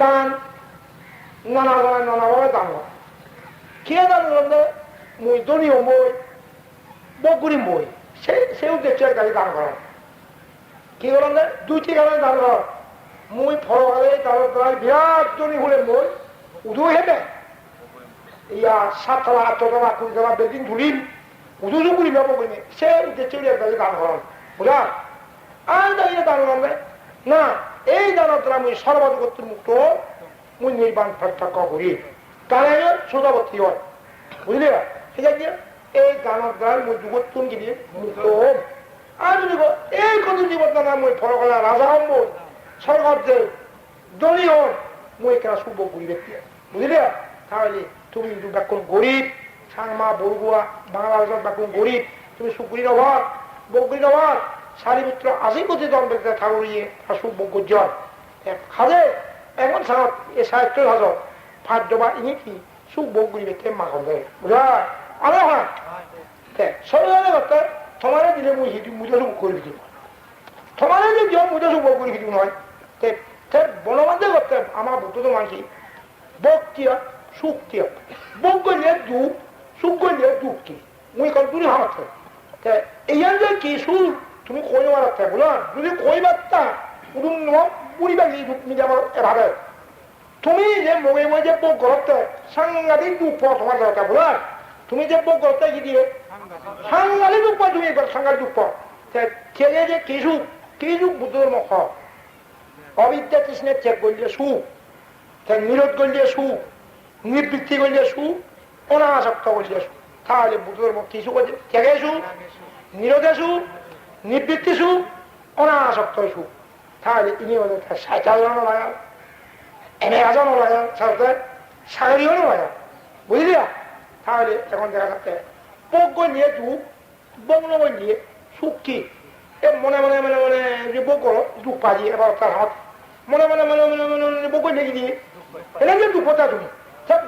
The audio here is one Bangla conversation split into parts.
দান, নানা ধরনের নানাভাবে দান কে দান মই দলীয় মই বগুড়ি মই সে সে উদ্দেশ্যে গাড়ি দান করা কি করলে দুইটি কারণে দান করা মই ফলকালে তার দ্বারা বিরাট জনী হলে মই, উদু হেবে ইয়া সাততলা, আটতলা, কুড়িতলা বেদিন ধুলিম, উদু জুগুলি ব্যবহার করিনি সে উদ্দেশ্যে গাড়ি দান করা বুঝা আর দাঁড়িয়ে দান করলে না এই দ্বারা মুই সর্বাধিকত্ব মুক্ত মুই নির্বাণ পার্থক্য করি তাহলে সোজাবর্তী হয়। বুঝলি? ঠিক আছে? এই দানের দ্বারা মুই যুগত্ব গিয়ে মুক্ত হম আর যদি এই কত জীবন দ্বারা মুই ফলকলা রাজা হম স্বর্গত যে দলীয় হম মুই কেন শুভ করি ব্যক্তি। বুঝলি? তাহলে তুমি কিন্তু ব্যাকুণ গরিব, সাংমা বরগুয়া বাংলা ব্যাকুণ গরিব, তুমি সারিপুত্র কোটি জন ব্যক্তি ঠাকুরিয়ে আসু বগুজন খাজে এমন সাহত এ সাহিত্য সাজত ফাদ্য বা ইনি কি সুখ বগুরি ব্যক্তি মাখন দেয়। বুঝা আরে হ্যাঁ? কথা তোমারে দিলে মুই হিটু মুজা সুখ করে দিব তোমারে যে দিও মুজা সুখ বগুরি হিটু নয় বনবান্ধে করতে আমার বুদ্ধ তো বক কিয়া সুখ কিয়া বক গলিয়ে দুঃখ, সুখ গলিয়ে দুঃখ কি মুই কল দূরে হামাতে এই যে কি সুর তুমি মারাতে বলো যদি কই বার্তা উদুম নম বুড়ি বাগি মিডিয়াম এভাবে। তুমি যে মগে মগে বোক করতে সাংঘাতিক দুঃখ তোমার দরকার বলো তুমি যে বোক করতে কি দিয়ে সাংঘাতিক দুঃখ তুমি সাংঘাতিক দুঃখ। ছেলে যে কি সুখ কি সুখ বুদ্ধ ধর্ম খ অবিদ্যা কৃষ্ণের চেক করলে সুখ নিরোধ করলে সুখ, নিবৃত্তি করলে সুখ, অনাসক্ত করলে সুখ। তাহলে বুদ্ধ ধর্ম কি সুখ আছে? ত্যাগে সুখ, নিরোধে সুখ নিবৃত্তি সুখ অনাসক্ত সুখ তাহলে ইনি হলে তার সাইকেলও লাগান এনে আজানও লাগান সাথে সাগরীয় লাগান বুঝলি তাহলে এখন দেখা যাচ্ছে পজ্ঞ নিয়ে দুঃখ বগ্ন নিয়ে সুখ কি এ মনে মনে মনে মনে যে বগ্র দুঃখ পাজি এবার তার হাত মনে মনে মনে মনে মনে মনে বগ্র লেগে দিয়ে এটা যে দুঃখটা তুমি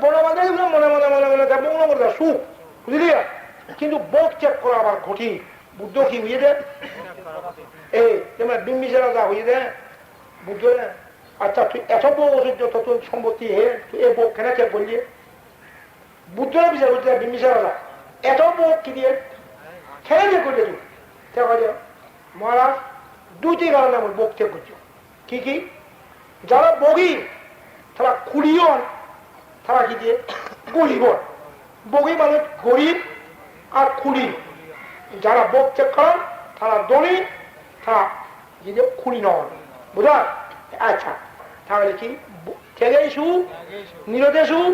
বড় মাঝে মনে মনে মনে মনে বগ্ন করে সুখ বুঝলি কিন্তু বোক চেক করা আবার ঘটি বুদ্ধ কি যায় এই যেমন বিম্বিসারা যা হয়ে যায় বুদ্ধ আচ্ছা তুই এত বউ যত তোর সম্পত্তি হে, তুই এ বউ কেন চেক করলি? বুদ্ধরা বিচার করছে বিম্বিসারা যা এত বউ কি দিয়ে? কেন চেক করলি তুই? মহারাজ দুটি কারণে আমি বক চেক করছি। কি কি? যারা বগি, তারা খুলিয়ন তারা কি দিয়ে? গরিব বগি মানে গরিব আর খুলি যারা বক করেন, তারা দলি তারা যদি খুলি নন বুঝা আচ্ছা তাহলে কি সুখ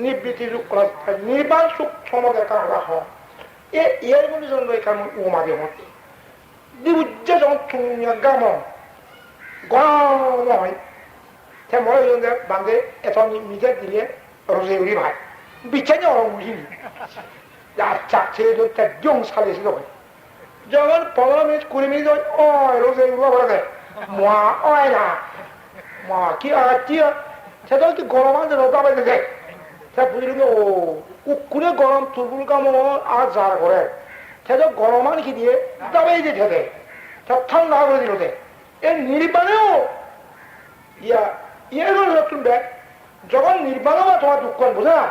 নিবৃত্তি নির্বাণ সুখ হয়? এর মধ্যে জন্য ও মাঝে মধ্যে। দিবুজ্জ যখন গাম বান্ধে এত নিজে দিলে রসে উড়ি ভাই। বিছানে অরম উড়িনি আচ্ছা ছেলে ধরতে জং সালে ছিল যখন পনেরো মিনিট কুড়ি মিনিট ওই রোজে বলে মা, ওই না। মা, কি আছি সেটা কি গরম আছে রোদা বেঁধে সে বুঝলি ও কুকুরে গরম তুলবুল কাম আর যার করে গরম আর কি দিয়ে দাবাই দিয়ে খেতে ঠান্ডা করে দিল এ নির্বাণেও, ইয়া ইয়ে নতুন ব্যাগ। যখন নির্বাণও তোমার দুঃখ বোঝা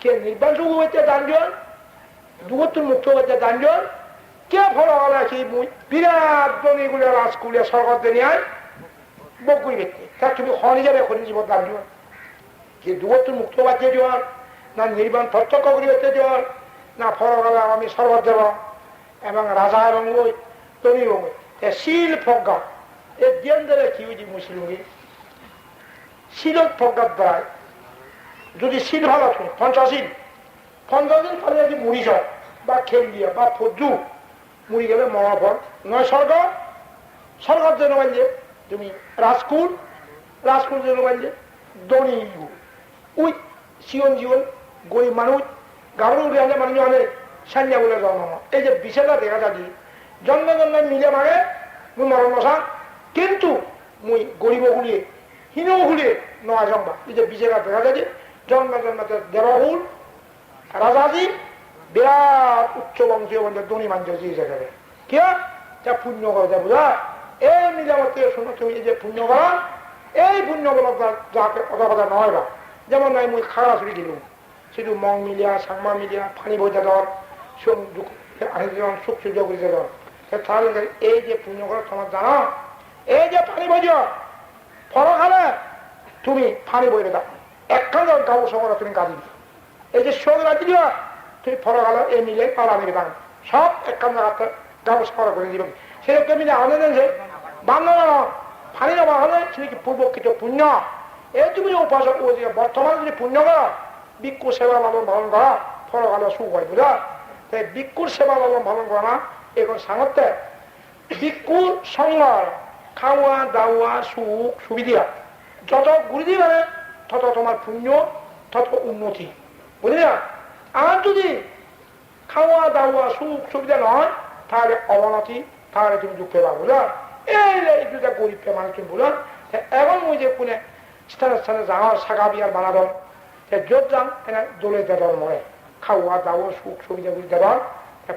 কে নির্বাণ সুখ হইতে দান দিন দুগত্তর মুক্ত হচ্ছে দাঞ্জন কে ফল সেই মুই বিরাট জমিগুলো রাজকুলে সরকার নিয়ে বকুই ব্যক্তি। তা তুমি খনি যাবে খনি জীব দাঞ্জন যে দুগত্তর মুক্ত বাচ্চে দিওয়ার, না নির্বাণ প্রত্যক্ষ করি হচ্ছে দিওয়ার, না ফল আমি সরকার দেব, এবং রাজা এবং ওই তুমি ওই শিল প্রজ্ঞা। এ ধরে কি হয়েছি মুসলিমকে শিলত প্রজ্ঞার দ্বারায় যদি শিল ভালো তুমি পঞ্চাশীল পঞ্চাশ দিন পরে যদি মুড়ি যায়, বা খেল দিয়ে, বা ফজু। মুড়ি গেলে মহাফল নয় সরকার সরকার জন্য বানছে তুমি রাজকুল রাজকুল জন্য বানছে দনি উই সিয়ন জীবন গরিব মানুষ গাবর উঠে আনে মানুষ আনে সান্যা বলে জন্ম এই যে বিশেষটা দেখা যাচ্ছি জন্ম জন্ম মিলে মারে মুই মরণ মশা কিন্তু মুই গরিব গুলিয়ে হীন গুলিয়ে নয়া জন্মা এই যে বিশেষটা দেখা যাচ্ছে জন্ম জন্মতে দেবহুল রাজাজি, বিরাট উচ্চ বংশীয় বন্ধু দনি মাঞ্জ জায়গায়। কি যা পুণ্য করে যা বুঝা? এই নিজামতে শোনো তুমি যে পুণ্য করা, এই পুণ্য বলা যাকে কথা কথা নয় বা। যেমন নাই মুই খাড়া ছুটি দিলুম। শুধু মং মিলিয়া, সাংমা মিলিয়া, ফানি বইতে ধর সুখ সূর্য করিতে ধর তাহলে এই যে পুণ্য করা তোমার জানো? এই যে ফানি পানি বইজ ফল খালে তুমি ফানি বইলে দাও। একখান গাও সময় তুমি কাঁদি এই যে শোক দিও তুমি ফল খালো এই মিলে আর আমি দাম সব একখান জায়গাতে গাও সময় করে দিবেন। সেরকম মিলে যে বাংলা ফানি নেওয়া হলে সেটা পূর্বকৃত পুণ্য? এই তুমি উপাসক বর্তমানে যদি পুণ্য করো ভিক্ষু সেবা লালন পালন করা ফল ভালো সুখ হয় বুঝা তাই ভিক্ষুর সেবা লালন পালন করা না এখন সামর্থ্যে? ভিক্ষুর সঙ্গ খাওয়া, দাওয়া, সুখ, সুবিধা। যত ঘুরে দিবে তত তোমার পুণ্য, তত উন্নতি। বুঝলি না? আর যদি খাওয়া, দাওয়া, সুখ সুবিধা নয়, তাহলে অবনতি, তাহলে তুমি দুঃখ পেবা বুঝা এই দুটা গরিব মানুষ তুমি বুঝা এখন ওই যে কোনে স্থানে স্থানে যাওয়ার শাখা বিয়ার বানাদন য'ত যাম এনে দলে দেদর মৰে খাওয়া, দাওয়া, সুখ সুবিধাগুলি দেদর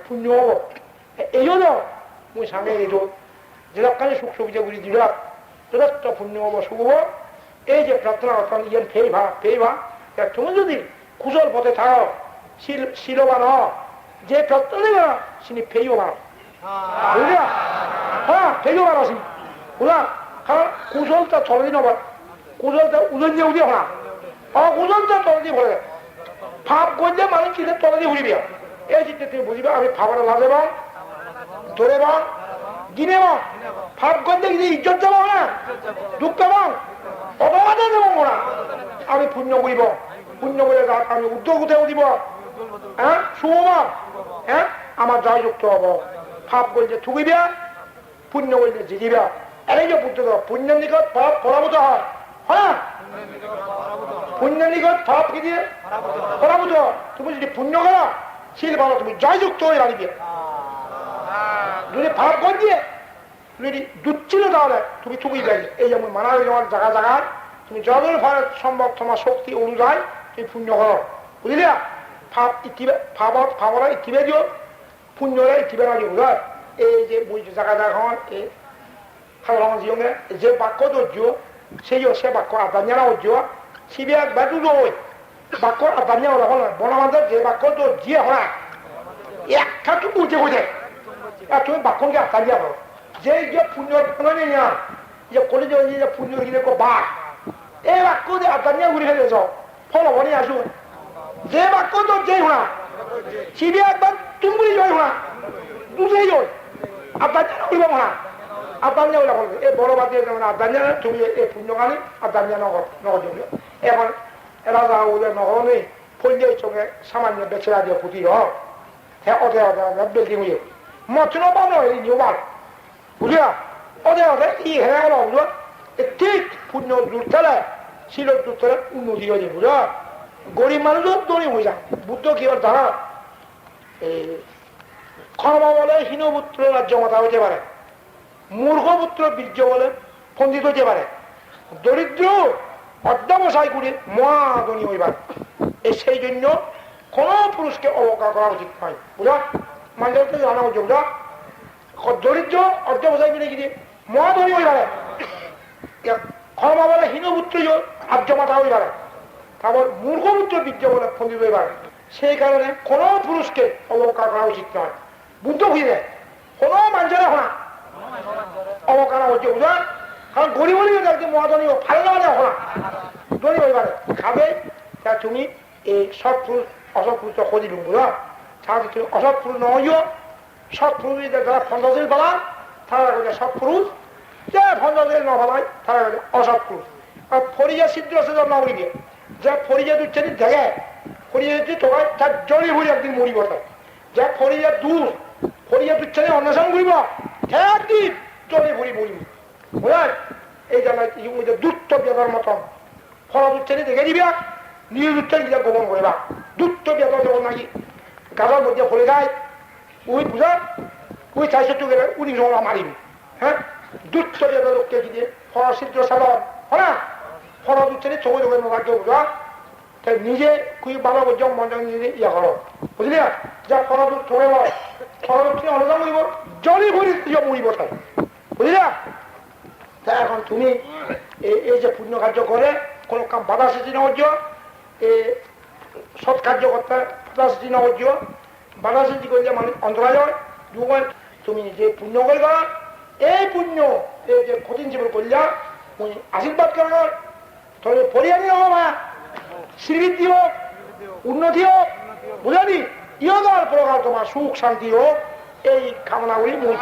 পুণ্য হব। এই জন্য মই স্বামী এইটো যেরকম সুখ সুবিধাগুলি দিল যথেষ্ট পুণ্য হব, সুখ হব। এই যে প্রার্থনা অর্থাৎ ইয়ান ফেই ভা ফেই ভা তুমি যদি কুশল পথে থাকো শিল শিলবান যে প্রার্থনা দিবে না সিনি ফেইও মার বুঝলা? হ্যাঁ ফেইও মার আসি বুঝলা? কারণ কুশলটা চলে নবার কুশলটা উদন যে উঠে হা অগুজনটা তলদি ভরে ভাব করলে মানুষ চিঠে তলদি ঘুরিবে এই চিত্তে তুমি বুঝবে আমি ভাবার লাজে বাং ধরে বাং দিনে বাং ভাব করলে ইজ্জত যাব না দুঃখ বাং অপবাদে দেব না আমি পুণ্য করিব পুণ্য করে আমি উদ্যোগ উঠেও দিব। হ্যাঁ শুভ হ্যাঁ আমার জয়যুক্ত হব। ভাব করলে থুকিবে, পুণ্য করলে জিজিবে এই যে বুদ্ধ পুণ্য নিকট পাপ পরাভূত হয়। হ্যাঁ? পুণ্য নিকট পাপ কি দিয়ে? পরাভূত। তুমি যদি পুণ্য করো শিল ভালো তুমি জয়যুক্ত হয়ে আনিবে যদি পাপ কর দিয়ে, তুমি যদি দুচ্ছিল তাহলে তুমি তুমি যাই এই যেমন মানা হয়ে যাওয়ার জায়গা জায়গায় তুমি যতদূর ভারত সম্ভব তোমার শক্তি অনুযায়ী তুমি পুণ্য করো। বুঝলি ফাপ ইতিবে ফাপত ফাপরা ইতিবে দিও পুণ্যরা ইতিবে না দিও বুঝা এই যে বুঝছ জায়গা জায়গা এই সাধারণ জীবনে যে বাক্য ধৈর্য, সেই সে বাক্য আদানিয়ানা ধৈর্য সিবিআই বাদু রই বাক্য আদানিয়া ওলা হল বনমান্তের যে বাক্য যিয়ে হরা একটা তো বুঝে বুঝে। তুমি বাক্যকে আদানিয়া করো যে পুণ্য নিয়া যে করে যে পুণ্য গিয়ে বাঘ। এই বাক্য যে আদানিয়া ঘুরে ফেলে যাও ফল হবনি আসু। যে বাক্য তো যেই হরা সিবিআই একবার তুমি জয় হরা দুজেই জয়। আদানিয়া করিব হরা আদানিয়া ওলা বলবে এই বড় বাদ দিয়ে তুমি এই পুণ্যকালী আদানিয়া নগর নগর জন্য এখন রাজা ওদের নগর নেই ফলিয়ে সামান্য বেছে রাজিয়ে পুঁতি হ হ্যাঁ অধে মতন পাবো এই নিয়মার বুঝলা? অধে অধে ই হলো বুঝলো? ঠিক পুণ্য দূর থেকে ছিল দূর থেকে উন্নতি হয়ে যায় বুঝলো গরিব মানুষও দড়ি হয়ে যায়, বুদ্ধ কি ওর এই ক্ষমা বলে হীনপুত্র রাজ্য মাথা হতে পারে মূর্খপুত্র বীর্য বলে পন্ডিত হতে পারে, দরিদ্র অধ্যাবসায় করে মহাধনী হইবার। এই সেই জন্য কোন পুরুষকে অবকার করা উচিত নয়, বুঝা? মানুষকে জানা উচিত বুঝা দরিদ্র অধ্যাবসায় করে গিয়ে মহাধনী হইবারে ক্ষমা বলে হীনপুত্র আর্য মাথা হইবারে তারপর মূর্খপুত্র বীর্য বলে হইবারে সেই কারণে কোন পুরুষকে অবকার করা উচিত নয়। বুদ্ধ মানুষের অবকার হচ্ছে কারণ গরিব গরিব ভালো না মানে খাবে। তা তুমি এই সৎ পুরুষ, অসৎ পুরুষ খুঁজি বুঝা তাহলে তুমি অসৎ পুরুষ নয় সৎ পুরুষ যারা বলা তারা সৎ পুরুষ যে ফন্দশীল নবলাই তারা অসৎ পুরুষ আর ফরিয়া সিদ্ধ আছে নবলিকে যে ফরিয়া দুচ্ছেনি দেখে ফরিয়া যদি তোমার তার জড়ি ভুড়ি একদিন মরিব যে ফরিয়া দূর ফরিয়া দুচ্ছেনি অন্বেষণ করিব একদিন জড়ি ভুড়ি মরিব বুঝলেন এই দুধ তো বেদার মতন, ফল উচ্ছেনে দেখে দিবা নিজ উচ্ছেন গিয়ে গোপন করিবা দুধ বেদ যখন নাকি গাছার মধ্যে ফলে যায় ওই বুঝা ওই চাইছে গেলে উনি মারিবি হ্যাঁ হ্যাঁ? নিজে খুবই ভালো মন নিজে ইয়া করো। বুঝলি? না যা জলি ভরি মরিব তাই। না এখন তুমি এই- যে পুণ্য কার্য করে, কোনো কাম বাধা সৃষ্টি নহ্য এ সৎ কার্য করতে বাধা সৃষ্টি না নহ্য বাধা সৃষ্টি করলে মানে অন্তরায় হয় দুবার তুমি যে পুণ্য করবা এই পুণ্য এই যে কঠিন জীবন করলা উনি আশীর্বাদ করো তাহলে পরিয়ানি হোক মা। শ্রীবৃদ্ধি হোক, উন্নতি হোক, বুঝলি ইয়দার প্রকার তোমার সুখ শান্তি হোক, এই কামনাগুলি মুখ